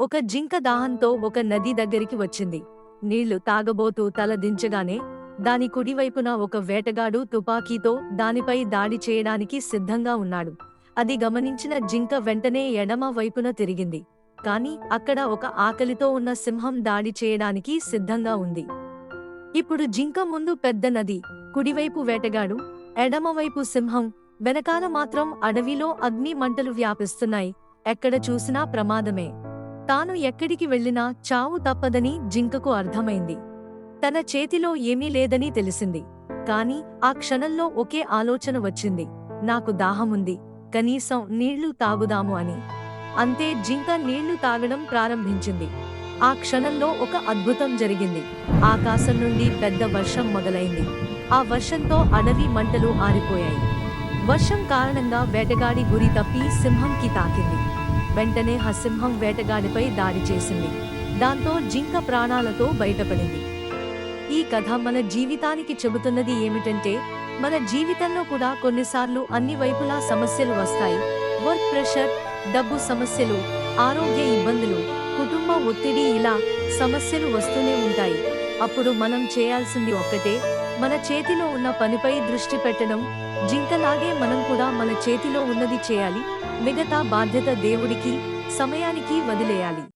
ఒక జింక దాహంతో ఒక నది దగ్గరికి వచ్చింది. నీళ్ళు తాగబోతూ తల దించగానే దాని కుడివైపున ఒక వేటగాడు తుపాకీతో దానిపై దాడి చేయడానికి సిద్ధంగా ఉన్నాడు. అది గమనించిన జింక వెంటనే ఎడమ వైపున తిరిగింది. కాని అక్కడ ఒక ఆకలితో ఉన్న సింహం దాడి చేయడానికి సిద్ధంగా ఉంది. ఇప్పుడు జింక ముందు పెద్ద నది కుడివైపు వేటగాడు ఎడమవైపు సింహం వెనకాల మాత్రం అడవిలో అగ్ని మంటలు వ్యాపిస్తున్నాయి. ఎక్కడ చూసినా ప్రమాదమే. తాను ఎక్కడికి వెళ్ళినా చావు తప్పదని జింకకు అర్థమైంది. తన చేతిలో ఏమీ లేదని తెలిసింది. కాని ఆ క్షణంలో ఒకే ఆలోచన వచ్చింది. నాకు దాహముంది. కనీసం నీళ్ళు తాగుదాము అని. అంతే జింక నీళ్ళు తాగడం ప్రారంభించింది. ఆ క్షణంలో ఒక అద్భుతం జరిగింది. ఆకాశం నుండి పెద్ద వర్షం మొదలైంది. ఆ వర్షంతో అడవి మంటలు ఆరిపోయాయి. వర్షం కారణంగా వేటగాడి గురి తప్పి సింహంకి తాకింది. వెంటనే హసింహం వేటగాడిపై దాడి చేసింది. దాంతో జింక ప్రాణాలతో బయటపడింది. ఈ కథ మన జీవితానికి చెబుతున్నది ఏమిటంటే మన జీవితంలో కూడా కొన్నిసార్లు అన్ని వైపులా సమస్యలు వస్తాయి. వర్క్ ప్రెషర్ డబ్బు సమస్యలు ఆరోగ్య ఇబ్బందులు కుటుంబ ఒత్తిడి ఇలా సమస్యలు వస్తూనే ఉంటాయి. అప్పుడు మనం చేయాల్సింది ఒక్కటే మన చేతిలో ఉన్న పనిపై దృష్టి పెట్టడం జింకలాగే మనం కూడా మన చేతిలో ఉన్నది చేయాలి. మిగతా బాధ్యత దేవుడికి సమయానికి వదిలేయాలి.